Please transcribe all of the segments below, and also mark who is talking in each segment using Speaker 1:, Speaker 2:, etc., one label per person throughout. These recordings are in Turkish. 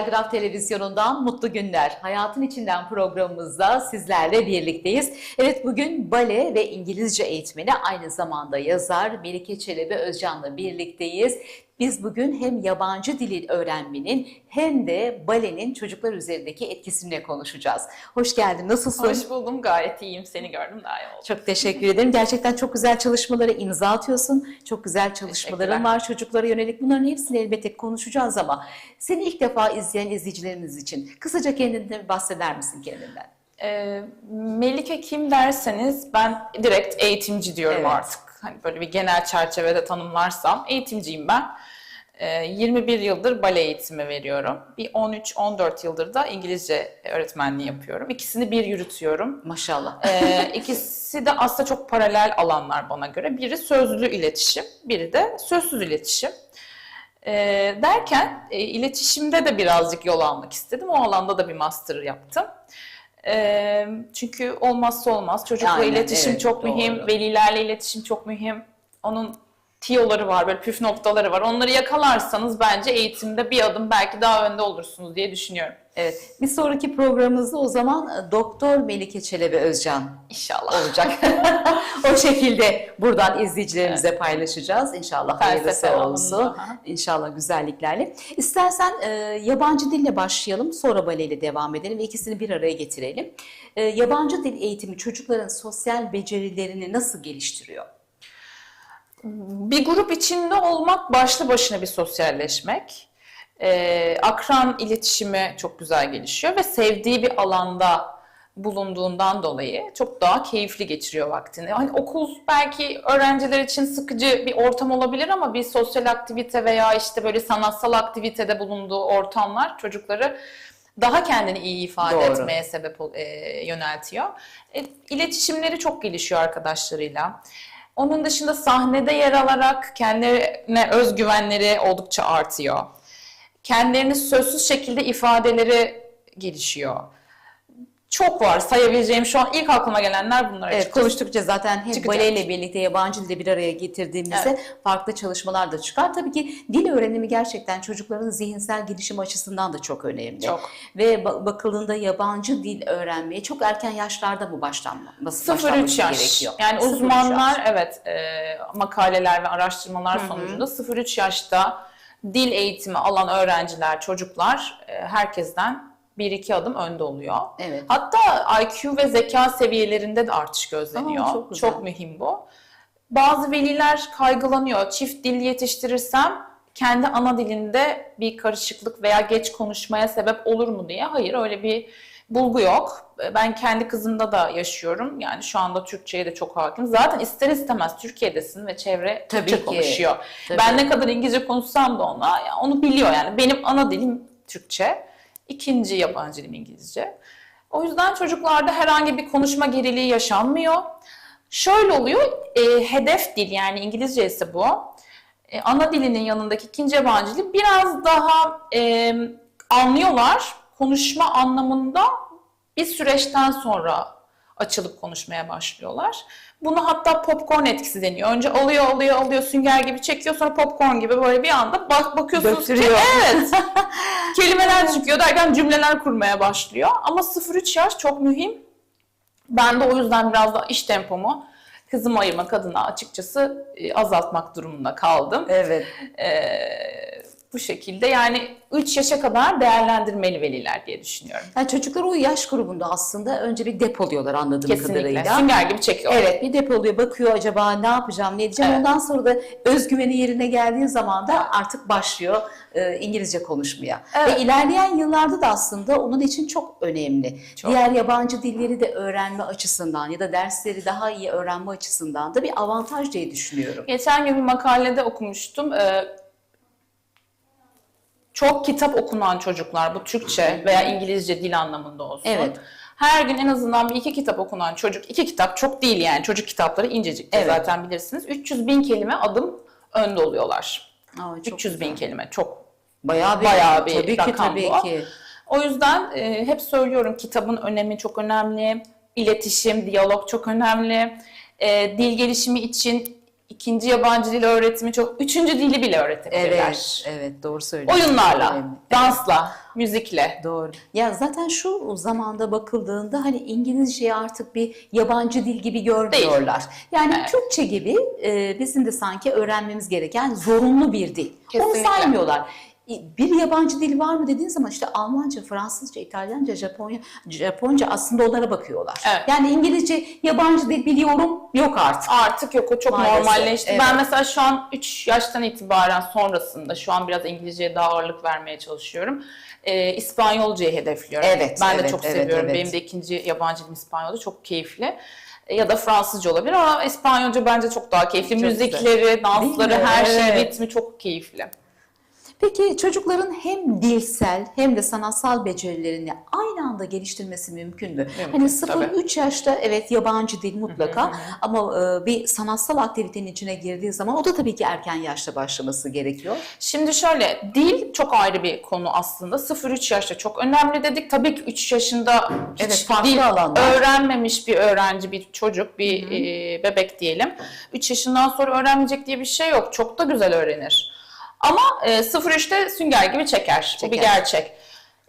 Speaker 1: Telgraf Televizyonu'ndan mutlu günler. Hayatın içinden programımızda sizlerle birlikteyiz. Evet bugün bale ve İngilizce eğitmeni aynı zamanda yazar Melike Çelebi Özcan'la birlikteyiz. Biz bugün hem yabancı dili öğrenmenin hem de balenin çocuklar üzerindeki etkisini konuşacağız. Hoş geldin. Nasılsın?
Speaker 2: Hoş buldum. Gayet iyiyim. Seni gördüm daha iyi oldu.
Speaker 1: Çok teşekkür ederim. Gerçekten çok güzel çalışmalara imza atıyorsun. Çok güzel çalışmaların var çocuklara yönelik. Bunların hepsini elbette konuşacağız ama seni ilk defa izleyen izleyicilerimiz için kısaca kendinden bahseder misin kendinden?
Speaker 2: Ee, Melike kim derseniz ben direkt eğitimci diyorum
Speaker 1: Evet.
Speaker 2: artık. Hani böyle bir genel çerçevede tanımlarsam eğitimciyim ben. Ee, 21 yıldır bale eğitimi veriyorum. Bir 13-14 yıldır da İngilizce öğretmenliği yapıyorum. İkisini bir yürütüyorum.
Speaker 1: Maşallah.
Speaker 2: Ee, ikisi de aslında çok paralel alanlar bana göre. Biri sözlü iletişim, biri de sözsüz iletişim. Ee, derken e, iletişimde de birazcık yol almak istedim. O alanda da bir master yaptım. Çünkü olmazsa olmaz. Çocukla
Speaker 1: Aynen,
Speaker 2: iletişim
Speaker 1: evet,
Speaker 2: çok
Speaker 1: doğru.
Speaker 2: mühim, velilerle iletişim çok mühim. Onun tiyoları var, böyle püf noktaları var. Onları yakalarsanız bence eğitimde bir adım belki daha önde olursunuz diye düşünüyorum.
Speaker 1: Evet. Bir sonraki programımızda o zaman e, Doktor Melike Çelebi Özcan
Speaker 2: İnşallah.
Speaker 1: olacak. o şekilde buradan izleyicilerimize paylaşacağız. İnşallah hayırlısı olsun.
Speaker 2: aha.
Speaker 1: İnşallah güzelliklerle. İstersen e, yabancı dille başlayalım, sonra baleyle devam edelim ve ikisini bir araya getirelim. E, yabancı dil eğitimi çocukların sosyal becerilerini nasıl geliştiriyor?
Speaker 2: Bir grup içinde olmak başlı başına bir sosyalleşmek. Ee, akran iletişimi çok güzel gelişiyor ve sevdiği bir alanda bulunduğundan dolayı çok daha keyifli geçiriyor vaktini. Hani okul belki öğrenciler için sıkıcı bir ortam olabilir ama bir sosyal aktivite veya işte böyle sanatsal aktivitede bulunduğu ortamlar çocukları daha kendini iyi ifade
Speaker 1: Doğru.
Speaker 2: etmeye sebep e, yöneltiyor. E, iletişimleri çok gelişiyor arkadaşlarıyla. Onun dışında sahnede yer alarak kendilerine özgüvenleri oldukça artıyor. Kendilerini sözsüz şekilde ifadeleri gelişiyor. Çok var sayabileceğim şu an ilk aklıma gelenler bunlar
Speaker 1: Evet,
Speaker 2: açıkçası.
Speaker 1: konuştukça zaten hem
Speaker 2: Çıkacak.
Speaker 1: baleyle birlikte yabancı dili bir araya getirdiğimizde farklı çalışmalar da çıkar. Tabii ki dil öğrenimi gerçekten çocukların zihinsel gelişimi açısından da çok önemli.
Speaker 2: Çok.
Speaker 1: Ve ba- bakıldığında yabancı dil öğrenmeye çok erken yaşlarda mı başlanması
Speaker 2: 0-3
Speaker 1: başlanması
Speaker 2: yaş.
Speaker 1: gerekiyor?
Speaker 2: Yani
Speaker 1: 0-3
Speaker 2: uzmanlar
Speaker 1: yaş.
Speaker 2: evet e, makaleler ve araştırmalar sonucunda 0-3 yaşta dil eğitimi alan öğrenciler, çocuklar e, herkesten 1-2 adım önde oluyor.
Speaker 1: Evet.
Speaker 2: Hatta IQ ve zeka seviyelerinde de artış gözleniyor.
Speaker 1: Aa, çok güzel.
Speaker 2: mühim bu. Bazı veliler kaygılanıyor. Çift dil yetiştirirsem kendi ana dilinde bir karışıklık veya geç konuşmaya sebep olur mu diye. Hayır öyle bir bulgu yok. Ben kendi kızımda da yaşıyorum. Yani şu anda Türkçe'ye de çok hakim. Zaten ister istemez Türkiye'desin ve çevre
Speaker 1: Tabii
Speaker 2: Türkçe
Speaker 1: ki.
Speaker 2: konuşuyor.
Speaker 1: Tabii.
Speaker 2: Ben ne kadar İngilizce konuşsam da ona onu biliyor yani. Benim ana dilim Türkçe. ikinci yabancı dilim İngilizce. O yüzden çocuklarda herhangi bir konuşma geriliği yaşanmıyor. Şöyle oluyor, e, hedef dil yani İngilizce ise bu. E, ana dilinin yanındaki ikinci yabancı dil biraz daha e, anlıyorlar. Konuşma anlamında bir süreçten sonra açılıp konuşmaya başlıyorlar. Bunu hatta popcorn etkisi deniyor. Önce alıyor, alıyor, alıyor, sünger gibi çekiyor. Sonra popcorn gibi böyle bir anda bak bakıyorsunuz ki
Speaker 1: Döktürüyor.
Speaker 2: evet kelimeler çıkıyor derken cümleler kurmaya başlıyor. Ama 0-3 yaş çok mühim. Ben de o yüzden biraz da iş tempomu kızıma ayırmak adına açıkçası e, azaltmak durumunda kaldım.
Speaker 1: Evet.
Speaker 2: Ee, bu şekilde yani 3 yaşa kadar değerlendirmeli veliler diye düşünüyorum.
Speaker 1: Yani çocuklar o yaş grubunda aslında önce bir depoluyorlar anladığım
Speaker 2: Kesinlikle.
Speaker 1: kadarıyla.
Speaker 2: Sünger gibi çekiyorlar.
Speaker 1: Evet bir depoluyor bakıyor acaba ne yapacağım ne edeceğim
Speaker 2: Evet.
Speaker 1: ondan sonra da özgüveni yerine geldiği zaman da artık başlıyor e, İngilizce konuşmaya.
Speaker 2: Evet.
Speaker 1: Ve ilerleyen yıllarda da aslında onun için çok önemli.
Speaker 2: Çok.
Speaker 1: Diğer yabancı dilleri de öğrenme açısından ya da dersleri daha iyi öğrenme açısından da bir avantaj diye düşünüyorum.
Speaker 2: Geçen gün bir makalede okumuştum. Ee, çok kitap okunan çocuklar bu Türkçe veya İngilizce dil anlamında olsun.
Speaker 1: Evet.
Speaker 2: Her gün en azından bir iki kitap okunan çocuk, iki kitap çok değil yani çocuk kitapları incecik
Speaker 1: Evet.
Speaker 2: zaten bilirsiniz. 300 bin kelime adım önde oluyorlar.
Speaker 1: Aa, çok
Speaker 2: 300 bin kelime çok
Speaker 1: Bayağı bir,
Speaker 2: Bayağı bir
Speaker 1: tabii ki
Speaker 2: rakam
Speaker 1: tabii
Speaker 2: bu.
Speaker 1: ki.
Speaker 2: O yüzden e, hep söylüyorum kitabın önemi çok önemli. İletişim, diyalog çok önemli. E, dil gelişimi için ikinci yabancı dil öğretimi çok, üçüncü dili bile öğretebilirler.
Speaker 1: Evet, evet doğru söylüyorsun.
Speaker 2: Oyunlarla,
Speaker 1: Önemli.
Speaker 2: dansla, müzikle.
Speaker 1: Doğru. Ya zaten şu zamanda bakıldığında hani İngilizceyi artık bir yabancı dil gibi görmüyorlar. Yani
Speaker 2: Evet.
Speaker 1: Türkçe gibi e, bizim de sanki öğrenmemiz gereken zorunlu bir dil. Onu
Speaker 2: Kesinlikle.
Speaker 1: saymıyorlar. Bir yabancı dil var mı dediğin zaman işte Almanca, Fransızca, İtalyanca, Japonya, Japonca aslında onlara bakıyorlar.
Speaker 2: Evet.
Speaker 1: Yani İngilizce yabancı dil biliyorum yok artık.
Speaker 2: Artık yok o çok
Speaker 1: Maalesef,
Speaker 2: normalleşti.
Speaker 1: evet.
Speaker 2: Ben mesela şu an 3 yaştan itibaren sonrasında şu an biraz İngilizceye daha ağırlık vermeye çalışıyorum. Ee, İspanyolcayı hedefliyorum.
Speaker 1: Evet,
Speaker 2: Ben de
Speaker 1: evet,
Speaker 2: çok
Speaker 1: evet,
Speaker 2: seviyorum.
Speaker 1: evet.
Speaker 2: Benim de ikinci yabancı dilim İspanyolca çok keyifli. E, Ya da Fransızca olabilir ama İspanyolca bence çok daha keyifli.
Speaker 1: Çok
Speaker 2: Müzikleri, dansları, her şey,
Speaker 1: Evet.
Speaker 2: ritmi çok keyifli.
Speaker 1: Peki çocukların hem dilsel hem de sanatsal becerilerini aynı anda geliştirmesi mümkün mü?
Speaker 2: Mümkün,
Speaker 1: hani 0-3
Speaker 2: tabii.
Speaker 1: yaşta evet yabancı dil mutlaka ama e, bir sanatsal aktivitenin içine girdiği zaman o da tabii ki erken yaşta başlaması gerekiyor.
Speaker 2: Şimdi şöyle, dil çok ayrı bir konu aslında. 0-3 yaşta çok önemli dedik. Tabii ki 3 yaşında hiç
Speaker 1: Evet, farklı
Speaker 2: dil
Speaker 1: alanlar.
Speaker 2: öğrenmemiş bir öğrenci, bir çocuk, bir e, bebek diyelim. 3 yaşından sonra öğrenmeyecek diye bir şey yok. Çok da güzel öğrenir. Ama e, 0-3'te sünger gibi çeker. Bu bir
Speaker 1: Çeker.
Speaker 2: gerçek.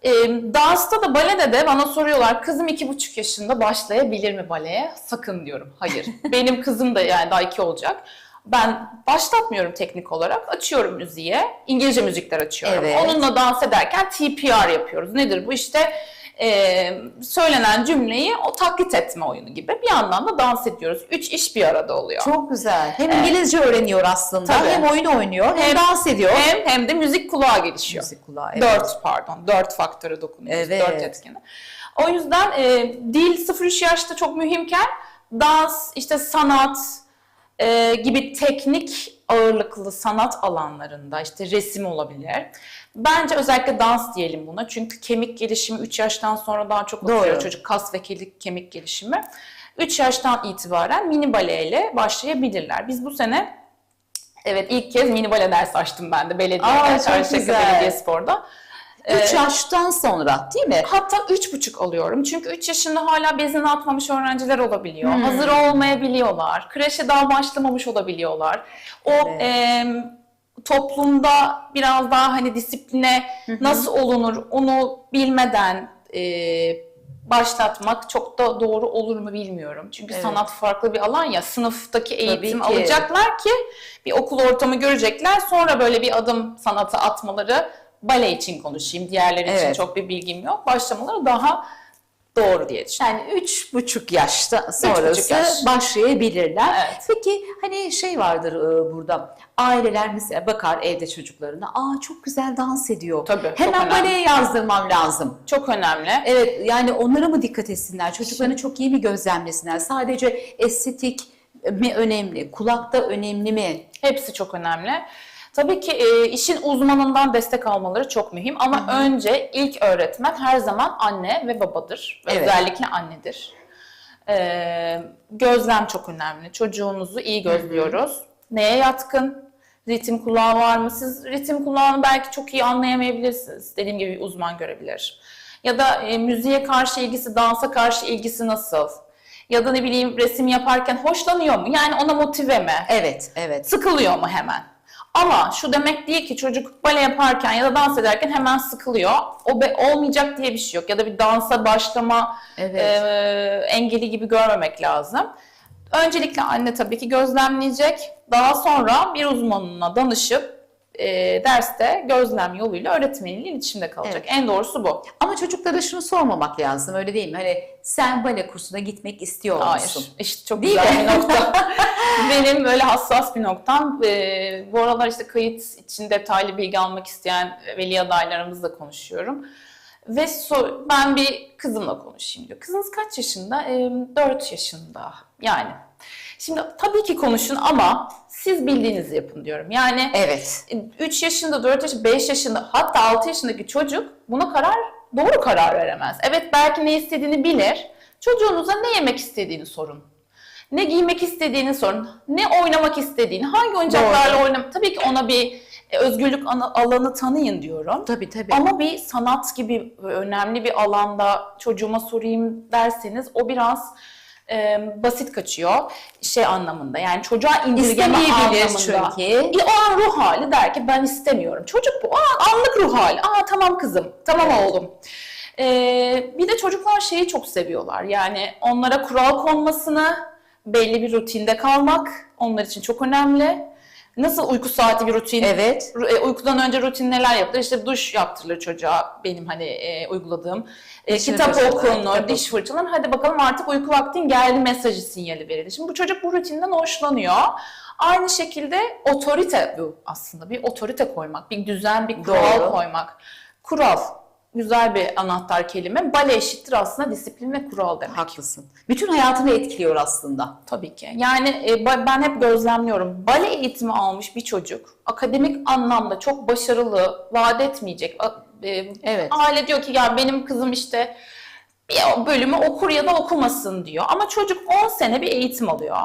Speaker 2: E, dansta da balede de bana soruyorlar kızım iki buçuk yaşında başlayabilir mi baleye? Sakın diyorum. Hayır. Benim kızım da yani daha iki olacak. Ben başlatmıyorum teknik olarak. Açıyorum müziğe. İngilizce müzikler açıyorum.
Speaker 1: Evet.
Speaker 2: Onunla dans ederken TPR yapıyoruz. Nedir bu? İşte e, söylenen cümleyi o taklit etme oyunu gibi. Bir yandan da dans ediyoruz. Üç iş bir arada oluyor.
Speaker 1: Çok güzel. Hem İngilizce öğreniyor aslında
Speaker 2: Tabii.
Speaker 1: hem oyun oynuyor hem,
Speaker 2: Hem-
Speaker 1: dans ediyor.
Speaker 2: Hem, hem de müzik kulağa gelişiyor.
Speaker 1: Müzik kulağı. evet.
Speaker 2: Dört pardon, dört faktöre dokunuyoruz,
Speaker 1: Evet.
Speaker 2: dört etkene. O yüzden e, dil 0-3 yaşta çok mühimken dans, işte sanat e, gibi teknik ağırlıklı sanat alanlarında işte resim olabilir. Bence özellikle dans diyelim buna çünkü kemik gelişimi 3 yaştan sonra daha çok oturuyor çocuk kas ve kemik, gelişimi. 3 yaştan itibaren mini baleyle başlayabilirler. Biz bu sene evet ilk kez mini bale ders açtım ben de belediyede, Çarşamba
Speaker 1: güzel.
Speaker 2: Belediyespor'da.
Speaker 1: 3 yaştan sonra değil mi?
Speaker 2: Hatta üç buçuk alıyorum. Çünkü 3 yaşında hala bezini atmamış öğrenciler olabiliyor.
Speaker 1: Hmm.
Speaker 2: Hazır olmayabiliyorlar. Kreşe daha başlamamış olabiliyorlar. O
Speaker 1: Evet.
Speaker 2: em, toplumda biraz daha hani disipline nasıl olunur onu bilmeden e, başlatmak çok da doğru olur mu bilmiyorum. Çünkü
Speaker 1: Evet.
Speaker 2: sanat farklı bir alan ya. Sınıftaki eğitim
Speaker 1: ki.
Speaker 2: alacaklar ki bir okul ortamı görecekler. Sonra böyle bir adım sanata atmaları bale için konuşayım. Diğerleri için
Speaker 1: Evet.
Speaker 2: çok bir bilgim yok. Başlamaları daha doğru diye düşünüyorum.
Speaker 1: Yani üç buçuk yaşta sonrası
Speaker 2: buçuk yaş.
Speaker 1: başlayabilirler.
Speaker 2: Evet.
Speaker 1: Peki hani şey vardır e, burada. Aileler mesela bakar evde çocuklarına. Aa çok güzel dans ediyor.
Speaker 2: Tabii,
Speaker 1: Hemen baleye yazdırmam lazım.
Speaker 2: Çok önemli.
Speaker 1: Evet yani onlara mı dikkat etsinler? Çocuklarını çok iyi mi gözlemlesinler? Sadece estetik mi önemli? Kulakta önemli mi?
Speaker 2: Hepsi çok önemli. Tabii ki e, işin uzmanından destek almaları çok mühim ama önce ilk öğretmen her zaman anne ve babadır.
Speaker 1: Evet.
Speaker 2: Özellikle annedir. E, gözlem çok önemli. Çocuğunuzu iyi gözlüyoruz. Neye yatkın? Ritim kulağı var mı? Siz ritim kulağını belki çok iyi anlayamayabilirsiniz. Dediğim gibi uzman görebilir. Ya da e, müziğe karşı ilgisi, dansa karşı ilgisi nasıl? Ya da ne bileyim resim yaparken hoşlanıyor mu? Yani ona motive mi?
Speaker 1: Evet, evet.
Speaker 2: sıkılıyor mu hemen? Ama şu demek değil ki çocuk bale yaparken ya da dans ederken hemen sıkılıyor. O be, olmayacak diye bir şey yok. Ya da bir dansa başlama
Speaker 1: Evet.
Speaker 2: e, engeli gibi görmemek lazım. Öncelikle anne tabii ki gözlemleyecek. Daha sonra bir uzmanına danışıp e, derste gözlem yoluyla öğretmeniyle iletişimde kalacak.
Speaker 1: Evet.
Speaker 2: En doğrusu bu.
Speaker 1: Ama çocuklara şunu sormamak lazım öyle değil mi? Hani sen bale kursuna gitmek istiyor musun?
Speaker 2: Hayır. İşte çok
Speaker 1: Değil
Speaker 2: güzel
Speaker 1: mi?
Speaker 2: bir nokta. Benim böyle hassas bir noktam. Ee, bu aralar işte kayıt için detaylı bilgi almak isteyen veli adaylarımızla konuşuyorum. Ve so- ben bir kızımla konuşayım diyor. Kızınız kaç yaşında? Ee, 4 yaşında. Yani. Şimdi tabii ki konuşun ama siz bildiğinizi yapın diyorum. Yani
Speaker 1: Evet.
Speaker 2: 3 yaşında, 4 yaşında, 5 yaşında hatta 6 yaşındaki çocuk buna karar doğru karar veremez. Evet belki ne istediğini bilir. Çocuğunuza ne yemek istediğini sorun. Ne giymek istediğini sorun. Ne oynamak istediğini, hangi oyuncaklarla oynamak. Tabii ki ona bir e, özgürlük alanı tanıyın diyorum.
Speaker 1: Tabii tabii.
Speaker 2: Ama bir sanat gibi önemli bir alanda çocuğuma sorayım derseniz o biraz e, basit kaçıyor şey anlamında yani çocuğa indirgeme anlamında.
Speaker 1: çünkü.
Speaker 2: E, o an ruh hali der ki ben istemiyorum. Çocuk bu. O an anlık ruh hali. Aa tamam kızım, tamam oğlum. Ee, bir de çocuklar şeyi çok seviyorlar. Yani onlara kural konmasını, belli bir rutinde kalmak onlar için çok önemli. Nasıl uyku saati bir rutin?
Speaker 1: Evet.
Speaker 2: E, uykudan önce rutin neler yapılır? İşte duş yaptırılır çocuğa benim hani e, uyguladığım. E, kitap okunur,
Speaker 1: kitap
Speaker 2: diş fırçalanır. Hadi bakalım artık uyku vaktin geldi mesajı sinyali verilir. Şimdi bu çocuk bu rutinden hoşlanıyor. Aynı şekilde otorite bu aslında. Bir otorite koymak, bir düzen, bir kural
Speaker 1: Doğru.
Speaker 2: koymak. Kural. Güzel bir anahtar kelime. Bale eşittir aslında disiplin ve kural demek.
Speaker 1: Haklısın. Bütün hayatını etkiliyor aslında.
Speaker 2: Tabii ki. Yani e, ben hep gözlemliyorum. Bale eğitimi almış bir çocuk akademik anlamda çok başarılı, vaat etmeyecek. E,
Speaker 1: Evet.
Speaker 2: Aile diyor ki ya benim kızım işte bir bölümü okur ya da okumasın diyor. Ama çocuk 10 sene bir eğitim alıyor.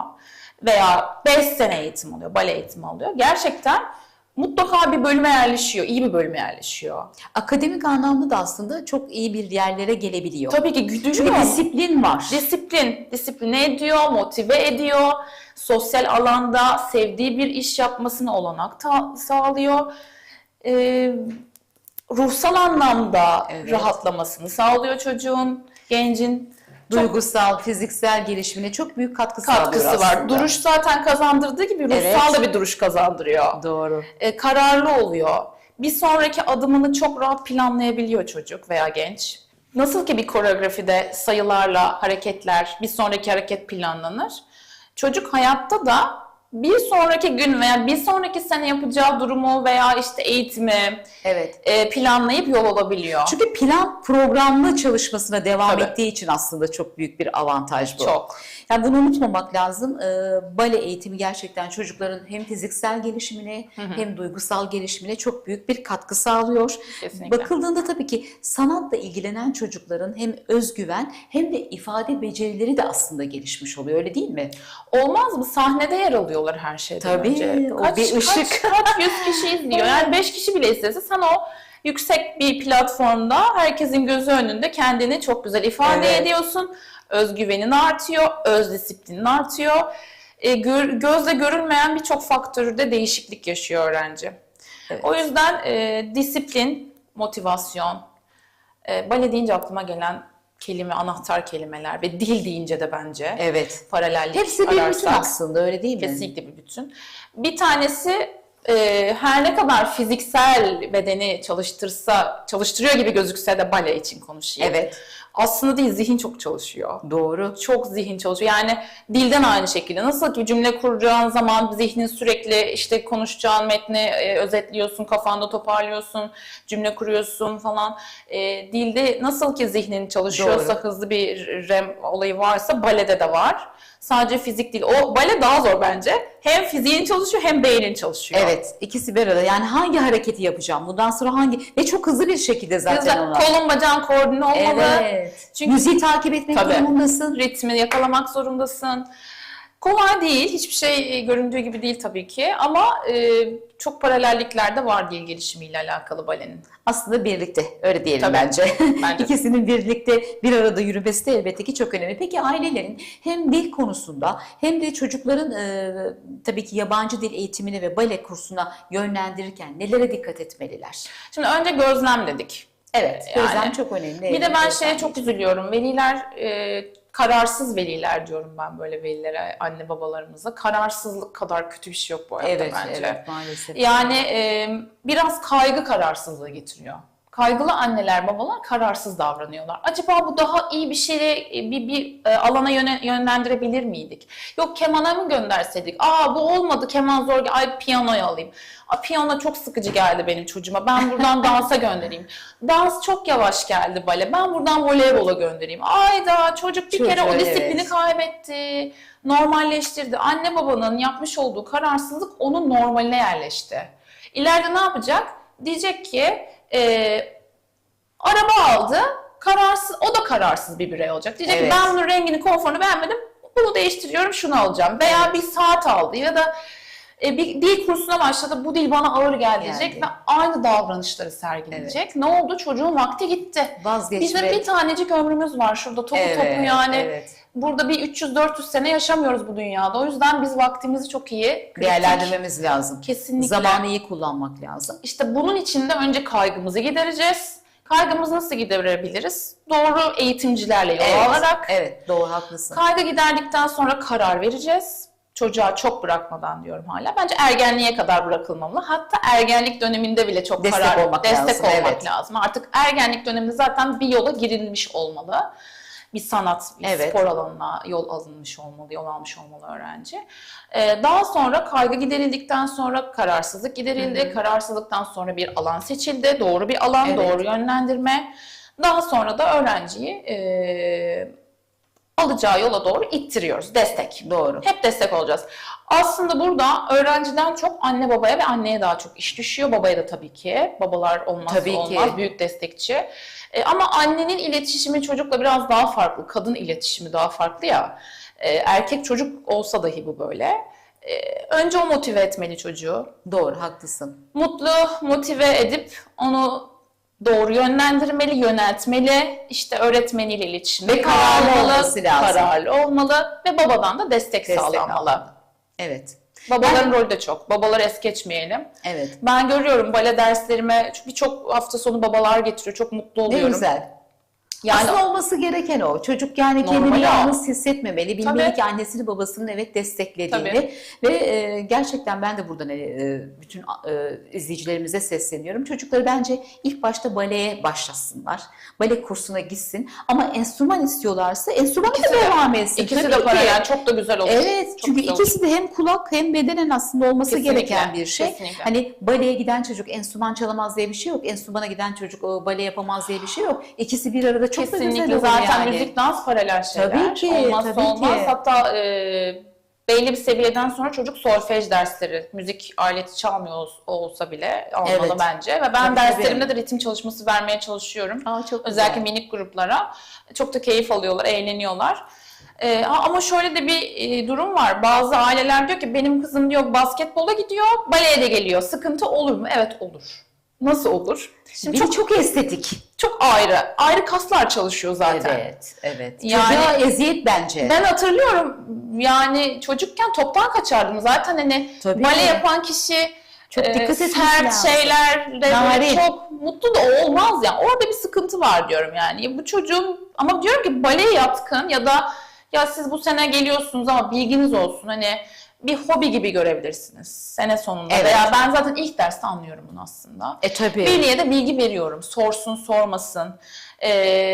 Speaker 2: Veya 5 sene eğitim alıyor, bale eğitimi alıyor. Gerçekten mutlaka bir bölüme yerleşiyor, iyi bir bölüme yerleşiyor.
Speaker 1: Akademik anlamda da aslında çok iyi bir yerlere gelebiliyor.
Speaker 2: Tabii ki güdülüyor.
Speaker 1: Çünkü disiplin var.
Speaker 2: Disiplin, disipline ediyor, motive ediyor. Sosyal alanda sevdiği bir iş yapmasına olanak sağlıyor. Ee, ruhsal anlamda
Speaker 1: Evet.
Speaker 2: rahatlamasını sağlıyor çocuğun, gencin.
Speaker 1: Duygusal, fiziksel gelişimine çok büyük katkı sağlıyor
Speaker 2: katkısı var. Duruş zaten kazandırdığı gibi ruhsal
Speaker 1: Evet.
Speaker 2: da bir duruş kazandırıyor.
Speaker 1: Doğru.
Speaker 2: E, kararlı oluyor. Bir sonraki adımını çok rahat planlayabiliyor çocuk veya genç. Nasıl ki bir koreografide sayılarla hareketler, bir sonraki hareket planlanır. Çocuk hayatta da bir sonraki gün veya bir sonraki sene yapacağı durumu veya işte eğitimi
Speaker 1: Evet.
Speaker 2: e, planlayıp yol alabiliyor.
Speaker 1: Çünkü plan programlı çalışmasına devam
Speaker 2: Tabii.
Speaker 1: ettiği için aslında çok büyük bir avantaj bu.
Speaker 2: Çok.
Speaker 1: Yani bunu unutmamak lazım. Ee, bale eğitimi gerçekten çocukların hem fiziksel gelişimine hem duygusal gelişimine çok büyük bir katkı sağlıyor.
Speaker 2: Kesinlikle.
Speaker 1: Bakıldığında tabii ki sanatla ilgilenen çocukların hem özgüven hem de ifade becerileri de aslında gelişmiş oluyor öyle değil mi?
Speaker 2: Olmaz mı? Sahnede yer alıyorlar her şeyden
Speaker 1: Tabii,
Speaker 2: önce.
Speaker 1: o bir ışık.
Speaker 2: Kaç, kaç yüz kişi izliyor. Yani beş kişi bile izlese sen o yüksek bir platformda herkesin gözü önünde kendini çok güzel ifade
Speaker 1: Evet.
Speaker 2: ediyorsun. Özgüvenin artıyor, öz disiplinin artıyor. E, gör- gözle görülmeyen birçok faktörde değişiklik yaşıyor öğrenci.
Speaker 1: Evet.
Speaker 2: O yüzden e, disiplin, motivasyon, e, bale deyince aklıma gelen kelime, anahtar kelimeler ve dil deyince de bence
Speaker 1: Evet.
Speaker 2: paralellik
Speaker 1: Hepsi bir bütün aslında öyle değil mi?
Speaker 2: kesinlikle bir bütün. Bir tanesi e, her ne kadar fiziksel bedeni çalıştırsa, çalıştırıyor gibi gözükse de bale için konuşayım.
Speaker 1: Evet.
Speaker 2: Aslında değil, zihin çok çalışıyor.
Speaker 1: Doğru.
Speaker 2: Çok zihin çalışıyor. Yani dilden aynı şekilde. Nasıl ki cümle kuracağın zaman zihnin sürekli işte konuşacağın metni e, özetliyorsun, kafanda toparlıyorsun, cümle kuruyorsun falan. E, dilde nasıl ki zihnin çalışıyorsa, hızlı bir REM olayı varsa balede de var. Sadece fizik değil. O bale daha zor bence. Hem fiziğin çalışıyor hem beynin çalışıyor.
Speaker 1: Evet, ikisi bir arada. Yani hangi hareketi yapacağım? Bundan sonra hangi? Ve çok hızlı bir şekilde zaten ona.
Speaker 2: kolun bacağın koordine olmalı.
Speaker 1: Evet.
Speaker 2: Çünkü-
Speaker 1: Müziği takip etmek
Speaker 2: Tabii.
Speaker 1: durumundasın.
Speaker 2: ritmi yakalamak zorundasın. Kolay değil, hiçbir şey e, göründüğü gibi değil tabii ki ama e, çok paralellikler de var dil gelişimiyle alakalı balenin.
Speaker 1: Aslında birlikte, öyle diyelim
Speaker 2: Tabii.
Speaker 1: bence.
Speaker 2: Bence.
Speaker 1: İkisinin birlikte bir arada yürümesi de elbette ki çok önemli. Peki ailelerin hem dil konusunda hem de çocukların e, tabii ki yabancı dil eğitimine ve bale kursuna yönlendirirken nelere dikkat etmeliler?
Speaker 2: Şimdi önce gözlemledik.
Speaker 1: Evet,
Speaker 2: Yani
Speaker 1: gözlem çok önemli.
Speaker 2: Bir de ben şeye çok üzülüyorum. Veliler e, kararsız veliler diyorum ben böyle velilere, anne babalarımıza. Kararsızlık kadar kötü bir şey yok bu hayatta
Speaker 1: Evet,
Speaker 2: bence.
Speaker 1: evet maalesef.
Speaker 2: Yani e, biraz kaygı kararsızlığı getiriyor. Kaygılı anneler, babalar kararsız davranıyorlar. Acaba bu daha iyi bir şeye, e, bir, bir e, alana yöne- yönlendirebilir miydik? Yok kemana mı gönderseydik? Aa bu olmadı, keman zor, ay piyanoya alayım. Aa, piyano çok sıkıcı geldi benim çocuğuma, ben buradan dansa göndereyim. Dans çok yavaş geldi bale, ben buradan voleybola göndereyim. Ayda çocuk bir kere o disiplini
Speaker 1: evet.
Speaker 2: kaybetti, normalleştirdi. Anne babanın yapmış olduğu kararsızlık onun normaline yerleşti. İleride ne yapacak? Diyecek ki e, araba aldı, kararsız, o da kararsız bir birey olacak. Diyecek
Speaker 1: Evet.
Speaker 2: ki ben bunun rengini, konforunu beğenmedim, bunu değiştiriyorum, şunu alacağım. Veya bir saat aldı ya da E, bir dil kursuna başladı. Bu dil bana ağır diyecek
Speaker 1: Geldi.
Speaker 2: ve aynı davranışları sergileyecek. Ne oldu? Çocuğun vakti gitti.
Speaker 1: Vazgeçme.
Speaker 2: Bizim bir tanecik ömrümüz var şurada topu
Speaker 1: Evet,
Speaker 2: topu yani.
Speaker 1: evet.
Speaker 2: Burada bir 300-400 sene yaşamıyoruz bu dünyada. O yüzden biz vaktimizi çok iyi
Speaker 1: Değerlendirmemiz lazım.
Speaker 2: Kesinlikle.
Speaker 1: Zamanı iyi kullanmak lazım.
Speaker 2: İşte bunun için de önce kaygımızı gidereceğiz. Kaygımızı nasıl giderebiliriz? Doğru eğitimcilerle yol
Speaker 1: Evet,
Speaker 2: alarak.
Speaker 1: evet doğru haklısın.
Speaker 2: Kaygı giderdikten sonra karar vereceğiz. Çocuğa çok bırakmadan diyorum hala. Bence ergenliğe kadar bırakılmamalı. Hatta ergenlik döneminde bile çok
Speaker 1: Destek
Speaker 2: karar
Speaker 1: olmak
Speaker 2: destek
Speaker 1: lazım,
Speaker 2: olmak
Speaker 1: evet.
Speaker 2: lazım. Artık ergenlik döneminde zaten bir yola girilmiş olmalı. Bir sanat, bir
Speaker 1: Evet.
Speaker 2: spor alanına yol alınmış olmalı, yol almış olmalı öğrenci. Ee, daha sonra kaygı giderildikten sonra kararsızlık giderildi. Kararsızlıktan sonra bir alan seçildi. Doğru bir alan,
Speaker 1: Evet.
Speaker 2: doğru yönlendirme. Daha sonra da öğrenciyi e, alacağı yola doğru ittiriyoruz. Destek.
Speaker 1: Doğru.
Speaker 2: Hep destek olacağız. Aslında burada öğrenciden çok anne babaya ve anneye daha çok iş düşüyor. Babaya da tabii ki. Babalar olmazsa
Speaker 1: Tabii ki.
Speaker 2: olmaz. Büyük destekçi. E, ama annenin iletişimi çocukla biraz daha farklı. Kadın iletişimi daha farklı ya. E, erkek çocuk olsa dahi bu böyle. E, önce o motive etmeli çocuğu.
Speaker 1: Doğru haklısın.
Speaker 2: Mutlu, motive edip onu doğru yönlendirmeli, yöneltmeli. İşte öğretmeniyle iletişimde
Speaker 1: Ve kararlı
Speaker 2: kalmalı,
Speaker 1: olması lazım.
Speaker 2: Kararlı olmalı ve babadan da destek,
Speaker 1: Destek
Speaker 2: sağlanmalı.
Speaker 1: almalı. Evet.
Speaker 2: Babaların rolü de çok. Babaları es geçmeyelim.
Speaker 1: Evet.
Speaker 2: Ben görüyorum bale derslerime birçok hafta sonu babalar getiriyor. Çok mutlu
Speaker 1: Ne
Speaker 2: oluyorum.
Speaker 1: güzel.
Speaker 2: Yani
Speaker 1: Aslında olması gereken o. Çocuk yani
Speaker 2: Normal
Speaker 1: kendini yalnız hissetmemeli. Bilmeli
Speaker 2: Tabii.
Speaker 1: ki annesini babasının evet desteklediğini.
Speaker 2: Tabii.
Speaker 1: Ve e, gerçekten ben de buradan e, bütün e, izleyicilerimize sesleniyorum. Çocukları bence ilk başta baleye başlasınlar. Bale kursuna gitsin. Ama enstrüman istiyorlarsa enstrümana da
Speaker 2: İkisi de-
Speaker 1: devam etsin.
Speaker 2: ikisi
Speaker 1: Tabii
Speaker 2: de paralel çok da güzel olur.
Speaker 1: Evet
Speaker 2: Çok
Speaker 1: çünkü
Speaker 2: güzel olur.
Speaker 1: ikisi de hem kulak hem bedenen aslında olması
Speaker 2: Kesinlikle,
Speaker 1: gereken bir şey.
Speaker 2: kesinlikle.
Speaker 1: Hani baleye giden çocuk enstrüman çalamaz diye bir şey yok. Enstrümana giden çocuk o bale yapamaz diye bir şey yok. İkisi bir arada çok da
Speaker 2: Kesinlikle
Speaker 1: güzel
Speaker 2: zaten
Speaker 1: yani.
Speaker 2: müzik dans paralel şeyler.
Speaker 1: Tabii ki,
Speaker 2: Olmazsa
Speaker 1: tabii
Speaker 2: olmaz.
Speaker 1: ki.
Speaker 2: Hatta e, belli bir seviyeden sonra çocuk solfej dersleri, müzik aleti çalmıyor ol- olsa bile almalı
Speaker 1: Evet.
Speaker 2: bence. Ve ben
Speaker 1: Tabii,
Speaker 2: derslerimde de ritim çalışması vermeye çalışıyorum.
Speaker 1: Aa, çok
Speaker 2: Özellikle
Speaker 1: güzel.
Speaker 2: minik gruplara. Çok da keyif alıyorlar, eğleniyorlar. Ee, ha, ama şöyle de bir e, durum var. Bazı aileler diyor ki benim kızım diyor basketbola gidiyor, baleye de geliyor. Sıkıntı olur mu? Evet olur. Nasıl olur? Şimdi
Speaker 1: Bir
Speaker 2: çok
Speaker 1: çok estetik.
Speaker 2: çok ayrı. Ayrı kaslar çalışıyor zaten.
Speaker 1: Evet, evet.
Speaker 2: Yani-
Speaker 1: Çocuğa eziyet bence.
Speaker 2: Ben hatırlıyorum yani çocukken toptan kaçardım. Zaten hani
Speaker 1: Tabii.
Speaker 2: bale yapan kişi
Speaker 1: Çok
Speaker 2: e,
Speaker 1: dikkat etmesi
Speaker 2: sert şeylerle
Speaker 1: Narin.
Speaker 2: çok mutlu da olmaz yani. Orada bir sıkıntı var diyorum yani. Bu çocuğun ama diyorum ki baleye yatkın ya da ya siz bu sene geliyorsunuz ama bilginiz olsun hani bir hobi gibi görebilirsiniz sene sonunda.
Speaker 1: Evet.
Speaker 2: Veya ben zaten ilk derste anlıyorum bunu aslında.
Speaker 1: E tabii.
Speaker 2: Veliye de bilgi veriyorum. Sorsun, sormasın. Ee,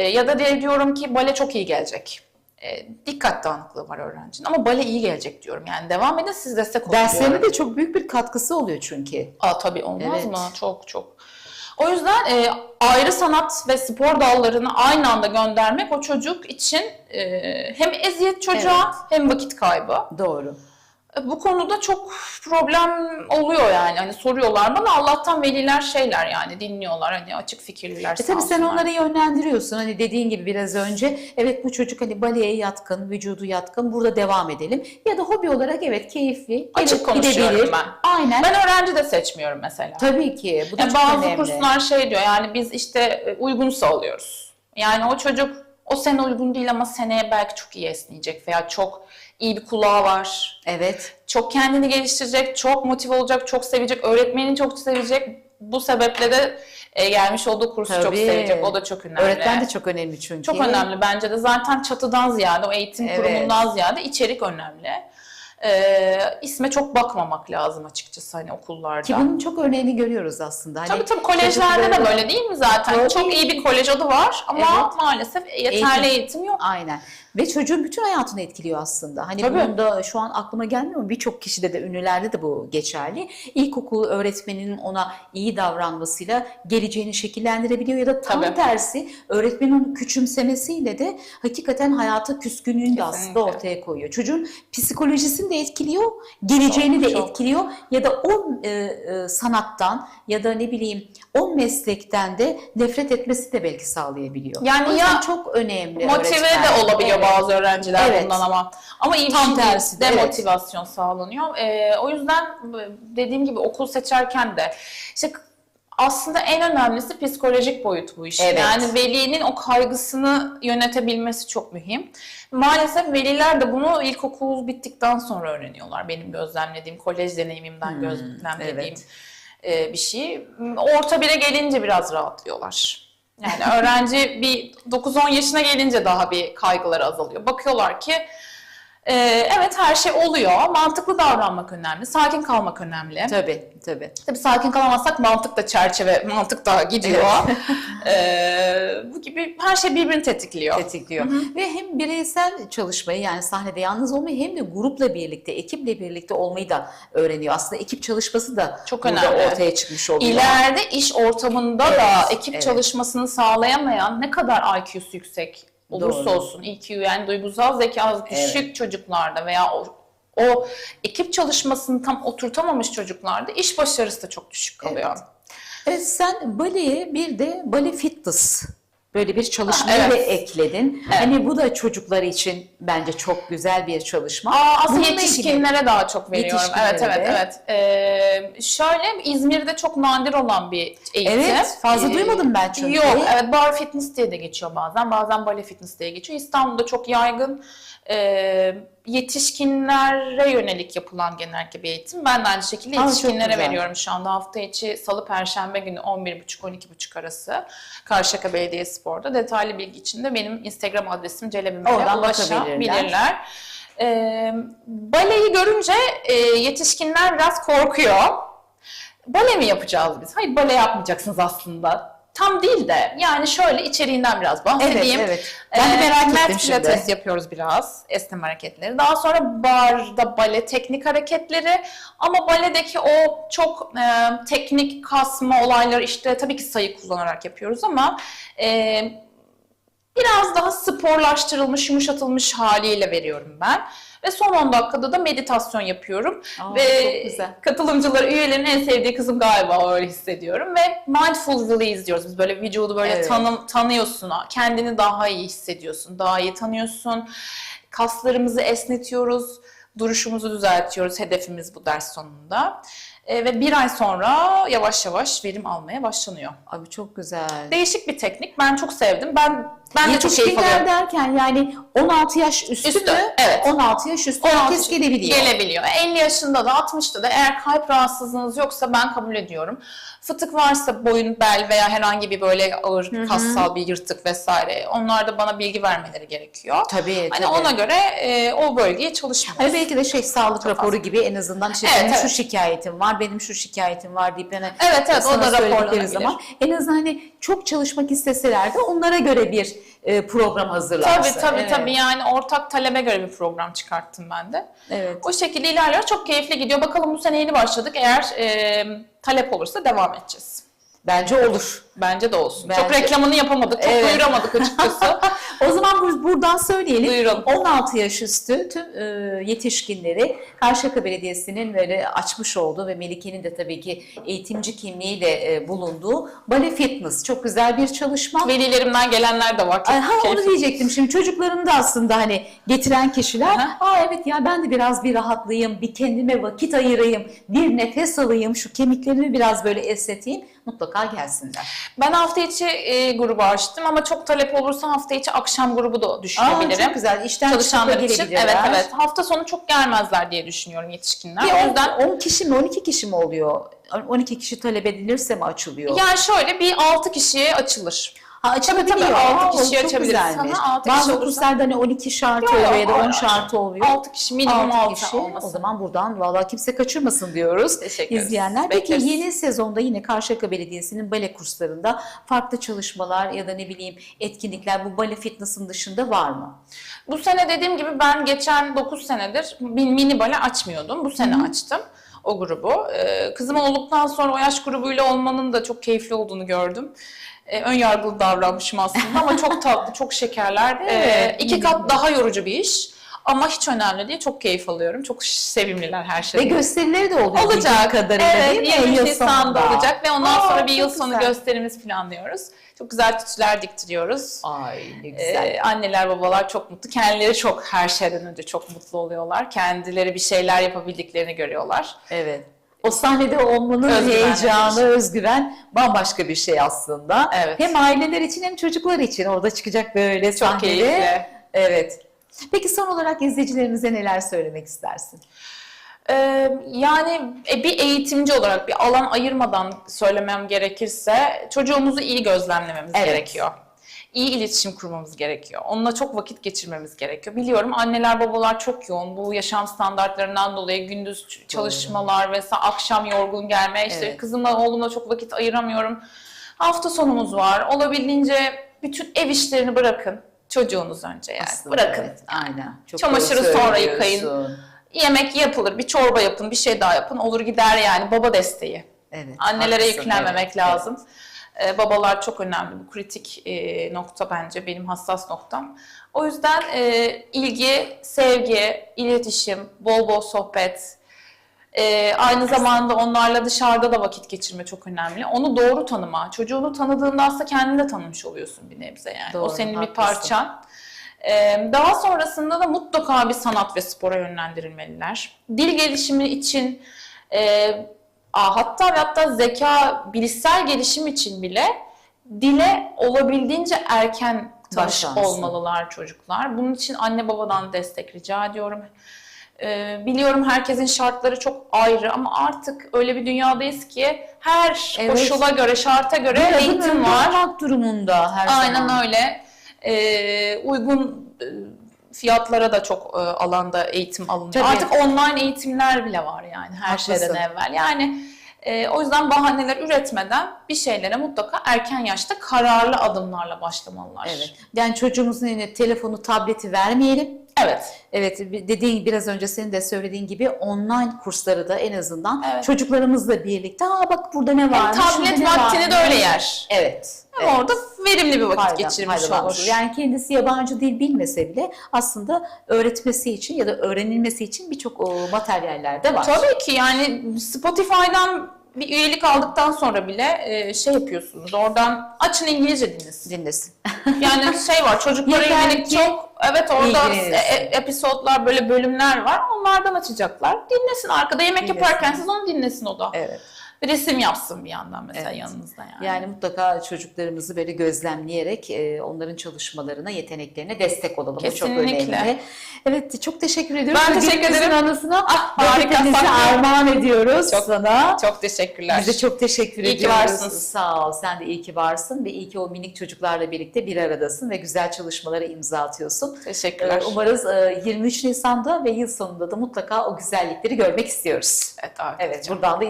Speaker 2: ya da de diyorum ki bale çok iyi gelecek. Ee, dikkat dağınıklığı var öğrencinin ama bale iyi gelecek diyorum. Yani devam edin siz destek olun
Speaker 1: Derslerine de çok büyük bir katkısı oluyor çünkü.
Speaker 2: Aa, tabii olmaz
Speaker 1: Evet.
Speaker 2: mı? Çok çok. O yüzden e, ayrı sanat ve spor dallarını aynı anda göndermek o çocuk için e, hem eziyet çocuğa hem vakit kaybı.
Speaker 1: Doğru.
Speaker 2: Bu konuda çok problem oluyor yani. Hani soruyorlar bana Allah'tan veliler şeyler yani dinliyorlar hani açık fikirliler.
Speaker 1: E tabii sen onları yönlendiriyorsun. Hani dediğin gibi biraz önce evet bu çocuk hani baleye yatkın, vücudu yatkın burada devam edelim. Ya da hobi olarak evet keyifli.
Speaker 2: Açık konuşuyorum
Speaker 1: gidebilir.
Speaker 2: ben.
Speaker 1: Aynen.
Speaker 2: Ben öğrenci de seçmiyorum mesela.
Speaker 1: Tabii ki. Bu da
Speaker 2: Yani
Speaker 1: çok
Speaker 2: bazı
Speaker 1: önemli.
Speaker 2: kurslar şey diyor yani biz işte e, uygunsa alıyoruz. Yani o çocuk o sene uygun değil ama seneye belki çok iyi esneyecek veya çok iyi bir kulağı var.
Speaker 1: Evet.
Speaker 2: Çok kendini geliştirecek, çok motive olacak, çok sevecek, öğretmenini çok sevecek. Bu sebeple de e, gelmiş olduğu kursu çok
Speaker 1: Tabii.
Speaker 2: sevecek. O da çok önemli.
Speaker 1: Öğretmen de çok önemli çünkü.
Speaker 2: Çok önemli bence de. Zaten çatıdan ziyade, o eğitim
Speaker 1: Evet.
Speaker 2: kurumundan ziyade içerik önemli. Ee, isme çok bakmamak lazım açıkçası hani okullarda.
Speaker 1: Ki bunun çok örneğini görüyoruz aslında. Hani
Speaker 2: Tabii tabii kolejlerde de böyle değil mi zaten?
Speaker 1: Tabii.
Speaker 2: Çok iyi bir kolej adı var ama
Speaker 1: Evet.
Speaker 2: maalesef yeterli
Speaker 1: Eğitim.
Speaker 2: eğitim, yok.
Speaker 1: Aynen. Ve çocuğun bütün hayatını etkiliyor aslında. Hani
Speaker 2: Tabii.
Speaker 1: bunun da şu an aklıma gelmiyor mu? Birçok kişide de ünlülerde de bu geçerli. İlkokul öğretmeninin ona iyi davranmasıyla geleceğini şekillendirebiliyor ya da tam
Speaker 2: Tabii.
Speaker 1: tersi öğretmenin onu küçümsemesiyle de hakikaten hayata küskünlüğünü de aslında
Speaker 2: Kesinlikle.
Speaker 1: ortaya koyuyor. Çocuğun psikolojisini de etkiliyor, geleceğini
Speaker 2: Çok,
Speaker 1: de
Speaker 2: çok.
Speaker 1: etkiliyor ya da o e, e, sanattan ya da ne bileyim o meslekten de nefret etmesi de belki sağlayabiliyor.
Speaker 2: Yani ya
Speaker 1: çok önemli.
Speaker 2: Motive
Speaker 1: öğretmen.
Speaker 2: de olabiliyor. Bazı öğrenciler
Speaker 1: Evet.
Speaker 2: bundan ama. Ama iyi bir
Speaker 1: Tam
Speaker 2: değil.
Speaker 1: tersi de, evet.
Speaker 2: Sağlanıyor. Ee, o yüzden dediğim gibi okul seçerken de işte aslında en önemlisi psikolojik boyut bu işin.
Speaker 1: Evet.
Speaker 2: Yani velinin o kaygısını yönetebilmesi çok mühim. Maalesef veliler de bunu ilkokul bittikten sonra öğreniyorlar. Benim gözlemlediğim, kolej deneyimimden gözlemlediğim
Speaker 1: evet.
Speaker 2: e, bir şey. Orta bire gelince biraz rahatlıyorlar. Yani öğrenci bir 9-10 yaşına gelince daha bir kaygıları azalıyor. Bakıyorlar ki e, evet her şey oluyor. Mantıklı davranmak önemli. Sakin kalmak önemli.
Speaker 1: Tabii tabii.
Speaker 2: Tabii sakin kalamazsak mantık da çerçeve, mantık da gidiyor. Ee, bu gibi her şey birbirini tetikliyor.
Speaker 1: tetikliyor. Ve hem bireysel çalışmayı yani sahnede yalnız olmayı hem de grupla birlikte, ekiple birlikte olmayı da öğreniyor. Aslında ekip çalışması da
Speaker 2: Çok
Speaker 1: burada
Speaker 2: önemli.
Speaker 1: ortaya çıkmış oluyor.
Speaker 2: İleride iş ortamında da
Speaker 1: Evet,
Speaker 2: ekip
Speaker 1: evet.
Speaker 2: çalışmasını sağlayamayan ne kadar IQ'su yüksek olursa
Speaker 1: Doğru.
Speaker 2: olsun, EQ yani duygusal zeka düşük çocuklarda veya o, o ekip çalışmasını tam oturtamamış çocuklarda iş başarısı da çok düşük kalıyor.
Speaker 1: Evet, sen baleye bir de bale fitness böyle bir çalışmayı
Speaker 2: evet.
Speaker 1: ekledin. Hani bu da çocuklar için bence çok güzel bir çalışma.
Speaker 2: Aa, aslında
Speaker 1: Bununla
Speaker 2: yetişkinlere daha çok veriyorum. Evet, evet, evet. Ee, şöyle İzmir'de çok nadir olan bir eğitim.
Speaker 1: Evet, fazla
Speaker 2: Ee,
Speaker 1: duymadım ben çünkü.
Speaker 2: Yok, evet bar fitness diye de geçiyor bazen. Bazen bale fitness diye geçiyor. İstanbul'da çok yaygın. Ee, yetişkinlere yönelik yapılan genellikle bir eğitim. Ben de aynı şekilde
Speaker 1: Aa,
Speaker 2: yetişkinlere veriyorum şu anda. Hafta içi salı perşembe günü 11.30-12.30 arası Karşıyaka Belediyespor'da. Detaylı bilgi için de benim Instagram adresim Celebim'de
Speaker 1: Oradan.
Speaker 2: Ee, baleyi görünce e, yetişkinler biraz korkuyor. Bale mi yapacağız biz? Hayır bale yapmayacaksınız aslında. Tam değil de yani şöyle içeriğinden biraz
Speaker 1: Evet,
Speaker 2: bahsedeyim.
Speaker 1: evet. Ben de
Speaker 2: Ee,
Speaker 1: merak
Speaker 2: mat
Speaker 1: ettim şimdi.
Speaker 2: pilates yapıyoruz biraz. Esneme hareketleri. Daha sonra barda bale teknik hareketleri. Ama baledeki o çok e, teknik kasma olayları işte tabii ki sayı kullanarak yapıyoruz ama e, biraz daha sporlaştırılmış, yumuşatılmış haliyle veriyorum ben. Ve son 10 dakikada da meditasyon yapıyorum.
Speaker 1: Aa,
Speaker 2: ve katılımcılar, üyelerin en sevdiği kısım galiba öyle hissediyorum. Ve mindful release diyoruz. Biz böyle vücudu böyle
Speaker 1: Evet.
Speaker 2: tanım, tanıyorsun. Kendini daha iyi hissediyorsun. Daha iyi tanıyorsun. Kaslarımızı esnetiyoruz. Duruşumuzu düzeltiyoruz. Hedefimiz bu ders sonunda. E, ve bir ay sonra yavaş yavaş verim almaya başlanıyor.
Speaker 1: Abi çok güzel.
Speaker 2: Değişik bir teknik. Ben çok sevdim. Ben ben de çok
Speaker 1: Yetişkinler
Speaker 2: alıyorum.
Speaker 1: derken yani 16 yaş üstü,
Speaker 2: Üstü,
Speaker 1: mü?
Speaker 2: evet.
Speaker 1: 16 yaş üstü
Speaker 2: 16
Speaker 1: herkes gelebiliyor.
Speaker 2: Gelebiliyor. 50 yaşında da 60'ta da eğer kalp rahatsızlığınız yoksa ben kabul ediyorum. Fıtık varsa boyun, bel veya herhangi bir böyle ağır kassal bir yırtık vesaire onlar da bana bilgi vermeleri gerekiyor.
Speaker 1: Tabii
Speaker 2: Hani
Speaker 1: tabii.
Speaker 2: ona göre e, o bölgeye çalışmıyoruz.
Speaker 1: Hani belki de şey sağlık raporu gibi en azından işte
Speaker 2: Evet,
Speaker 1: benim
Speaker 2: evet.
Speaker 1: şu şikayetim var, benim şu şikayetim var deyip yani
Speaker 2: Evet, evet, o da raporlanabilir.
Speaker 1: zaman en azından hani çok çalışmak isteseler de onlara göre bir e, program hazırlarsın.
Speaker 2: Tabii tabii
Speaker 1: Evet.
Speaker 2: tabii yani ortak talebe göre bir program çıkarttım ben de.
Speaker 1: Evet.
Speaker 2: O şekilde ilerliyor. Çok keyifli gidiyor. Bakalım bu sene yeni başladık. Eğer e, talep olursa devam edeceğiz.
Speaker 1: Bence olur.
Speaker 2: Bence de olsun.
Speaker 1: Bence-
Speaker 2: Çok reklamını yapamadık. Çok
Speaker 1: Evet.
Speaker 2: duyuramadık açıkçası.
Speaker 1: O zaman biz buradan söyleyelim.
Speaker 2: Duyuralım.
Speaker 1: 16 yaş üstü tüm e, yetişkinleri Karşıyaka Belediyesi'nin böyle açmış olduğu ve Melike'nin de tabii ki eğitimci kimliğiyle e, bulunduğu Bale Fitness. Çok güzel bir çalışma.
Speaker 2: Velilerimden gelenler de var. Çok
Speaker 1: ha onu diyecektim şimdi çocuklarını da aslında hani getiren kişiler
Speaker 2: Aha.
Speaker 1: aa evet ya ben de biraz bir rahatlayayım, bir kendime vakit ayırayım, bir nefes alayım, şu kemiklerimi biraz böyle esneteyim mutlaka gelsinler.
Speaker 2: Ben hafta içi e, grubu açtım ama çok talep olursa hafta içi akşam grubu da
Speaker 1: Aa,
Speaker 2: düşünebilirim.
Speaker 1: çok güzel işten
Speaker 2: Çalışanlar için. Evet evet. Hafta sonu çok gelmezler diye düşünüyorum yetişkinler.
Speaker 1: Bir
Speaker 2: o yüzden
Speaker 1: 10 kişi mi 12 kişi mi oluyor? 12 kişi talep edilirse mi açılıyor?
Speaker 2: yani şöyle bir 6 kişiye açılır.
Speaker 1: Ha, açılabiliyor.
Speaker 2: tabii, açabiliriz.
Speaker 1: güzelmiş.
Speaker 2: Aha, altı
Speaker 1: Bazı
Speaker 2: kişi
Speaker 1: kurslarda hani 12 şartı
Speaker 2: Yok,
Speaker 1: oluyor ya da
Speaker 2: yok,
Speaker 1: 10
Speaker 2: hayır.
Speaker 1: şartı oluyor.
Speaker 2: 6 kişi minimum
Speaker 1: 6
Speaker 2: 6
Speaker 1: kişi.
Speaker 2: olmasın.
Speaker 1: O zaman buradan vallahi kimse kaçırmasın diyoruz
Speaker 2: Teşekkür
Speaker 1: izleyenler. Peki
Speaker 2: Bekleriz.
Speaker 1: yeni sezonda yine Karşıyaka Belediyesi'nin bale kurslarında farklı çalışmalar ya da ne bileyim etkinlikler bu bale fitness'ın dışında var mı?
Speaker 2: Bu sene dediğim gibi ben geçen 9 senedir mini bale açmıyordum. Bu sene açtım o grubu. Ee, kızım olduktan sonra o yaş grubuyla olmanın da çok keyifli olduğunu gördüm. Ee, ön yargılı davranmışım aslında ama çok tatlı, çok şekerler. Ee,
Speaker 1: Evet,
Speaker 2: iki kat daha yorucu bir iş. Ama hiç önemli değil. Çok keyif alıyorum. Çok sevimliler her
Speaker 1: Ve
Speaker 2: şeyde.
Speaker 1: gösterileri de oluyor.
Speaker 2: Olacak.
Speaker 1: kadarıyla
Speaker 2: evet,
Speaker 1: değil mi?
Speaker 2: 23
Speaker 1: Yıl
Speaker 2: Nisan'da olacak ve ondan
Speaker 1: Aa,
Speaker 2: sonra bir yıl sonu
Speaker 1: güzel.
Speaker 2: gösterimiz planlıyoruz. Çok güzel tütsüler diktiriyoruz.
Speaker 1: Ay ne güzel.
Speaker 2: Ee, anneler babalar çok mutlu. Kendileri çok her şeyden önce çok mutlu oluyorlar. Kendileri bir şeyler yapabildiklerini görüyorlar.
Speaker 1: Evet. O sahnede olmanın
Speaker 2: Özgüvenle
Speaker 1: heyecanı,
Speaker 2: bir
Speaker 1: özgüven bambaşka bir şey aslında.
Speaker 2: Evet.
Speaker 1: Hem aileler için hem çocuklar için orada çıkacak böyle
Speaker 2: Çok
Speaker 1: sahnede.
Speaker 2: keyifli.
Speaker 1: Evet. Peki son olarak izleyicilerimize neler söylemek istersin?
Speaker 2: Ee, yani e, bir eğitimci olarak bir alan ayırmadan söylemem gerekirse çocuğumuzu iyi gözlemlememiz
Speaker 1: Evet.
Speaker 2: gerekiyor. İyi iletişim kurmamız gerekiyor. Onunla çok vakit geçirmemiz gerekiyor. Biliyorum anneler babalar çok yoğun. Bu yaşam standartlarından dolayı gündüz çalışmalar vesaire akşam yorgun gelme. İşte
Speaker 1: Evet.
Speaker 2: kızımla oğlumla çok vakit ayıramıyorum. Hafta sonumuz var. Olabildiğince bütün ev işlerini bırakın. Çocuğunuz önce yani.
Speaker 1: Aslında
Speaker 2: bırakın.
Speaker 1: evet, aynen. Çok
Speaker 2: Çamaşırı sonra yıkayın. Yemek yapılır, bir çorba yapın, bir şey daha yapın. Olur gider yani baba desteği.
Speaker 1: Evet,
Speaker 2: Annelere
Speaker 1: haklısın,
Speaker 2: yüklenmemek
Speaker 1: evet,
Speaker 2: lazım. Ee, babalar çok önemli. Bu kritik e, nokta bence benim hassas noktam. O yüzden e, ilgi, sevgi, iletişim, bol bol sohbet, e, aynı zamanda onlarla dışarıda da vakit geçirme çok önemli. Onu doğru tanıma. Çocuğunu tanıdığında aslında kendini de tanımış oluyorsun bir nebze yani.
Speaker 1: Doğru,
Speaker 2: o senin bir
Speaker 1: haklısın.
Speaker 2: parçan. Ee, Daha sonrasında da mutlaka bir sanat ve spora yönlendirilmeliler. Dil gelişimi için e, hatta ve hatta zeka, bilişsel gelişim için bile dile olabildiğince erken
Speaker 1: Başlansın.
Speaker 2: olmalılar çocuklar. Bunun için anne babadan destek rica ediyorum. Ee, biliyorum herkesin şartları çok ayrı ama artık öyle bir dünyadayız ki her
Speaker 1: Evet.
Speaker 2: koşula göre, şarta göre
Speaker 1: Bir adım
Speaker 2: eğitim var.
Speaker 1: durumunda her
Speaker 2: Aynen
Speaker 1: zaman.
Speaker 2: öyle. Ee, uygun e, fiyatlara da çok e, alanda eğitim alınıyor.
Speaker 1: Tabii.
Speaker 2: Artık online eğitimler bile var yani her
Speaker 1: Haklısın.
Speaker 2: şeyden evvel. Yani e, o yüzden bahaneler üretmeden bir şeylere mutlaka erken yaşta kararlı adımlarla başlamalılar.
Speaker 1: Evet. Yani çocuğumuzun eline telefonu, tableti vermeyelim.
Speaker 2: Evet.
Speaker 1: Evet dediğin biraz önce senin de söylediğin gibi online kursları da en azından
Speaker 2: Evet.
Speaker 1: çocuklarımızla birlikte aa bak burada ne
Speaker 2: Hem
Speaker 1: varmış.
Speaker 2: tablet
Speaker 1: ne
Speaker 2: vaktini de
Speaker 1: varmış."
Speaker 2: öyle yer.
Speaker 1: Evet.
Speaker 2: Hem
Speaker 1: evet.
Speaker 2: orada verimli bir vakit
Speaker 1: Fayda-
Speaker 2: geçirmiş olur.
Speaker 1: Yani kendisi yabancı dil bilmese bile aslında öğretmesi için ya da öğrenilmesi için birçok o, materyaller de var.
Speaker 2: Tabii ki yani Spotify'dan bir üyelik aldıktan sonra bile e, şey yapıyorsunuz. Oradan açın İngilizce dinlesin.
Speaker 1: Dinlesin.
Speaker 2: Yani şey var çocuklara
Speaker 1: Yeter
Speaker 2: yönelik
Speaker 1: ki
Speaker 2: çok evet orada e- e- episodlar böyle bölümler var. Onlardan açacaklar. Dinlesin arkada yemek
Speaker 1: Dinlesin.
Speaker 2: yaparken siz onu dinlesin o da.
Speaker 1: Evet.
Speaker 2: Resim yapsın bir yandan mesela
Speaker 1: Evet.
Speaker 2: yanınızda yani.
Speaker 1: Yani mutlaka çocuklarımızı böyle gözlemleyerek e, onların çalışmalarına, yeteneklerine destek olalım. Bu çok
Speaker 2: Kesinlikle.
Speaker 1: önemli. Evet, çok teşekkür ediyoruz.
Speaker 2: Ben teşekkür ederim.
Speaker 1: anısına
Speaker 2: Ah, harika,
Speaker 1: armağan ediyoruz
Speaker 2: Çok-
Speaker 1: sana.
Speaker 2: Çok teşekkürler.
Speaker 1: Biz de çok teşekkür
Speaker 2: İyi ki
Speaker 1: ediyoruz.
Speaker 2: varsınız.
Speaker 1: Sağ ol. Sen de iyi ki varsın ve iyi ki o minik çocuklarla birlikte bir aradasın ve güzel çalışmalara imza atıyorsun.
Speaker 2: Teşekkürler.
Speaker 1: Ee, Umarız e, 23 Nisan'da ve yıl sonunda da mutlaka o güzellikleri görmek istiyoruz.
Speaker 2: Evet,
Speaker 1: Evet,
Speaker 2: edeceğim.
Speaker 1: buradan da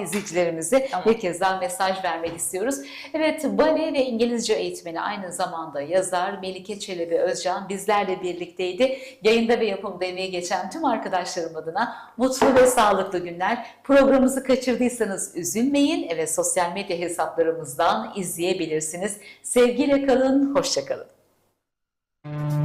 Speaker 1: izleyicilerimize
Speaker 2: Tamam.
Speaker 1: bir kez daha mesaj vermek istiyoruz. Evet, bale ve İngilizce eğitmeni aynı zamanda yazar Melike Çelebi Özcan bizlerle birlikteydi. Yayında ve yapımda emeği geçen tüm arkadaşlarım adına mutlu ve sağlıklı günler. Programımızı kaçırdıysanız üzülmeyin ve sosyal medya hesaplarımızdan izleyebilirsiniz. Sevgiyle kalın, hoşça kalın.